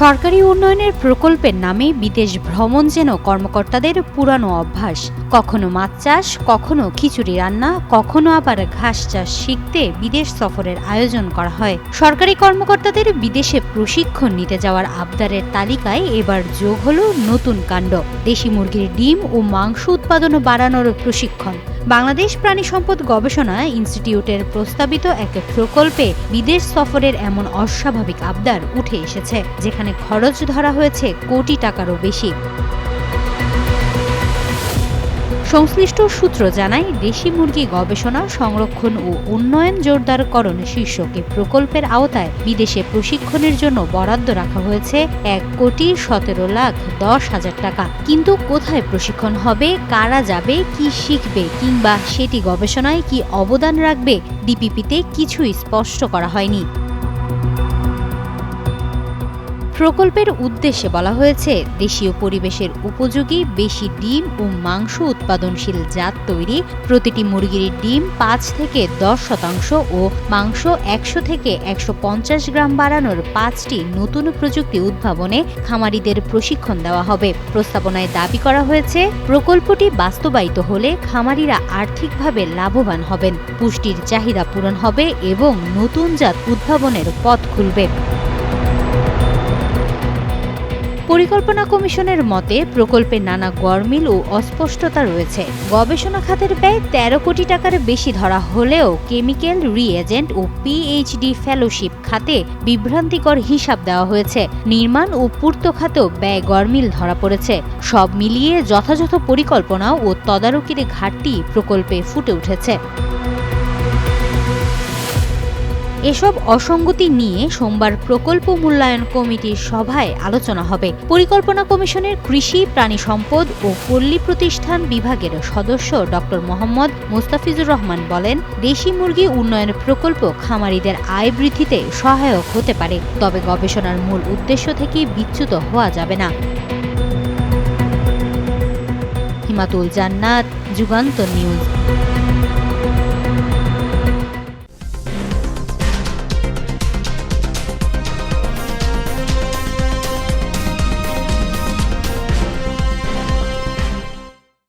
সরকারি উন্নয়নের প্রকল্পের নামে বিদেশ ভ্রমণ যেন কর্মকর্তাদের পুরানো অভ্যাস। কখনো মাছ চাষ, কখনো খিচুড়ি রান্না, কখনো আবার ঘাস চাষ শিখতে বিদেশ সফরের আয়োজন করা হয়। সরকারি কর্মকর্তাদের বিদেশে প্রশিক্ষণ নিতে যাওয়ার আবদারের তালিকায় এবার যোগ হলো নতুন কাণ্ড। দেশি মুরগির ডিম ও মাংস উৎপাদন বাড়ানোর প্রশিক্ষণ। বাংলাদেশ প্রাণী সম্পদ গবেষণা ইনস্টিটিউটের প্রস্তাবিত এক প্রকল্পে বিদেশ সফরের এমন অস্বাভাবিক আবদার উঠে এসেছে, যেখানে খরচ ধরা হয়েছে কোটি টাকারও বেশি। সংশ্লিষ্ট সূত্র জানায়, দেশি মুরগি গবেষণা, সংরক্ষণ ও উন্নয়ন জোরদারকরণ শীর্ষক প্রকল্পের আওতায় বিদেশে প্রশিক্ষণের জন্য বরাদ্দ রাখা হয়েছে এক কোটি সতেরো লাখ দশ হাজার টাকা। কিন্তু কোথায় প্রশিক্ষণ হবে, কারা যাবে, কি শিখবে কিংবা সেটি গবেষণায় কি অবদান রাখবে, ডিপিপিতে কিছুই স্পষ্ট করা হয়নি। প্রকল্পের উদ্দেশ্যে বলা হয়েছে, দেশীয় পরিবেশের উপযোগী বেশি ডিম ও মাংস উৎপাদনশীল জাত তৈরি, প্রতিটি মুরগির ডিম পাঁচ থেকে দশ শতাংশ ও মাংস একশো থেকে একশো পঞ্চাশ গ্রাম বাড়ানোর পাঁচটি নতুন প্রযুক্তি উদ্ভাবনে খামারিদের প্রশিক্ষণ দেওয়া হবে। প্রস্তাবনায় দাবি করা হয়েছে, প্রকল্পটি বাস্তবায়িত হলে খামারিরা আর্থিকভাবে লাভবান হবেন, পুষ্টির চাহিদা পূরণ হবে এবং নতুন জাত উদ্ভাবনের পথ খুলবে। পরিকল্পনা কমিশনের মতে, প্রকল্পে নানা গরমিল ও অস্পষ্টতা রয়েছে। গবেষণা খাতের ব্যয় তেরো কোটি টাকার বেশি ধরা হলেও কেমিক্যাল রিএজেন্ট ও পিএইচডি ফেলোশিপ খাতে বিভ্রান্তিকর হিসাব দেওয়া হয়েছে। নির্মাণ ও পূর্ত খাতেও ব্যয় গরমিল ধরা পড়েছে। সব মিলিয়ে যথাযথ পরিকল্পনা ও তদারকির ঘাটতি প্রকল্পে ফুটে উঠেছে। এসব অসঙ্গতি নিয়ে সোমবার প্রকল্প মূল্যায়ন কমিটির সভায় আলোচনা হবে। পরিকল্পনা কমিশনের কৃষি, প্রাণী সম্পদ ও পল্লী প্রতিষ্ঠান বিভাগের সদস্য ডক্টর মোহাম্মদ মোস্তাফিজুর রহমান বলেন, দেশি মুরগি উন্নয়ন প্রকল্প খামারিদের আয় বৃদ্ধিতে সহায়ক হতে পারে, তবে গবেষণার মূল উদ্দেশ্য থেকে বিচ্যুত হওয়া যাবে না। হিমাতুল জান্নাত, যুগান্ত নিউজ।